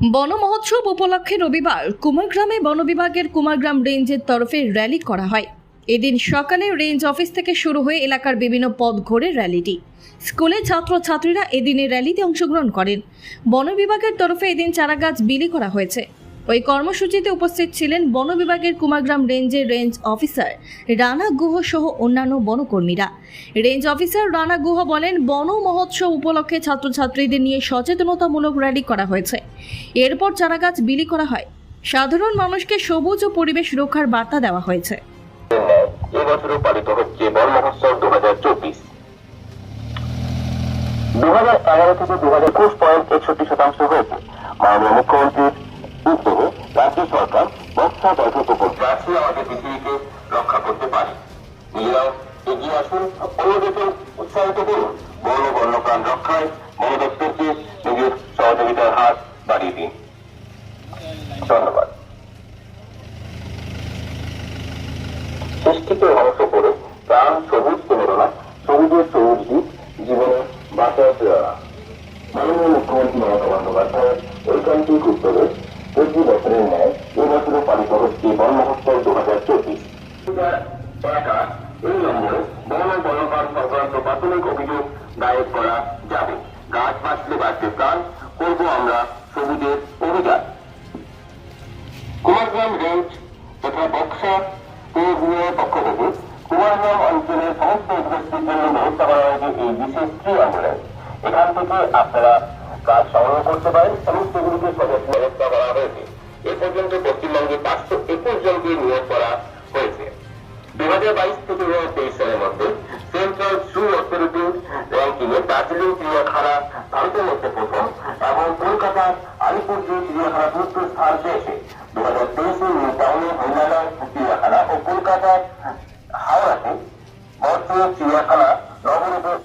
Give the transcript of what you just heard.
বন মহোৎসব উপলক্ষে রবিবার কুমারগ্রামে বনবিভাগের কুমারগ্রাম রেঞ্জের তরফে র্যালি করা হয়। এদিন সকালে রেঞ্জ অফিস থেকে শুরু হয়ে এলাকার বিভিন্ন পদ ঘোরে র্যালিটি। স্কুলের ছাত্রছাত্রীরা এদিনের র্যালিতে অংশগ্রহণ করেন। বন বিভাগের তরফে এদিন চারাগাছ বিলি করা হয়েছে। ওই কর্মসূচিতে উপস্থিত ছিলেন বন বিভাগের কুমারগ্রাম রেঞ্জের রেঞ্জ অফিসার রানা গুহ সহ অন্যান্য বনকর্মীরা। রেঞ্জ অফিসার রানা গুহ বলেন, বন মহোৎসব উপলক্ষে ছাত্রছাত্রীদের নিয়ে সচেতনতামূলক র্যালি করা হয়েছে। এরপর চারাগাছ বিলি করা হয়। সাধারণ মানুষকে সবুজ ও পরিবেশ রক্ষার বার্তা দেওয়া হয়েছে। এবছরও পালিত হচ্ছে বন মহোৎসব দু হাজার চব্বিশ। দু হাজার এগারো থেকে দু হাজার একুশ পয়েন্ট একষট্টি শতাংশ হয়েছে। মাননীয় মুখ্যমন্ত্রীর রাজ্য সরকার বক্সা ব্যাঘ্র প্রকল্প গাছই আমাদের পৃথিবীকে রক্ষা করতে পারে। নিজেরাও এগিয়ে আসুন অন্যদেরকে উৎসাহিত করুন। ও বন্যপ্রাণ রক্ষায় বন দপ্তরকে নিজের সহযোগিতার হাত বাড়িয়ে দিন। ধন্যবাদ। সৃষ্টিকে ধ্বংস করে প্রাণ সবুজ প্রেরণা সবুজের সবুজ দিক জীবনে বাঁচার প্রেরণা। মাননীয় মুখ্যমন্ত্রী মমতা বন্দ্যোপাধ্যায়ের ঐকান্তিক উদ্যোগে প্রতি বছরের ন্যায় মহোৎসব দু হাজার চব্বিশ। এই নম্বরে বন সংক্রান্ত প্রাথমিক অভিযোগ দায়ের করা যাবে। গাছ বাঁচলে প্রাণ, করব আমরা সবুজের অভিযান। কুমারগ্রাম রেঞ্জ তথা বক্সা পক্ষ থেকে কুমারগ্রাম অঞ্চলের সমস্ত উপস্থিতির জন্য ব্যবস্থা করা হয়েছে এই বিশেষ ট্রি অ্যাম্বুলেন্স। এখান থেকে আপনারা কাজ সংগ্রহ করতে পারেন এবং সেগুলিকে সদস্য ব্যবস্থা করা হয়েছে। এ পর্যন্ত হাজার বাইশ থেকে দু হাজার তেইশ সালের মধ্যে সেন্ট্রাল শু অথরিটি র্যাঙ্কিংয়ে দার্জিলিং চিড়িয়াখানা ভারতের মধ্যে প্রথম এবং কলকাতার আলিপুর চিড়িয়াখানা দ্রুত স্থান পেয়েছে দু হাজার তেইশে নিউ টাউনে হরিয়ানার চিড়িয়াখানা ও কলকাতার হাওড়াতে ভারতীয় চিড়িয়াখানা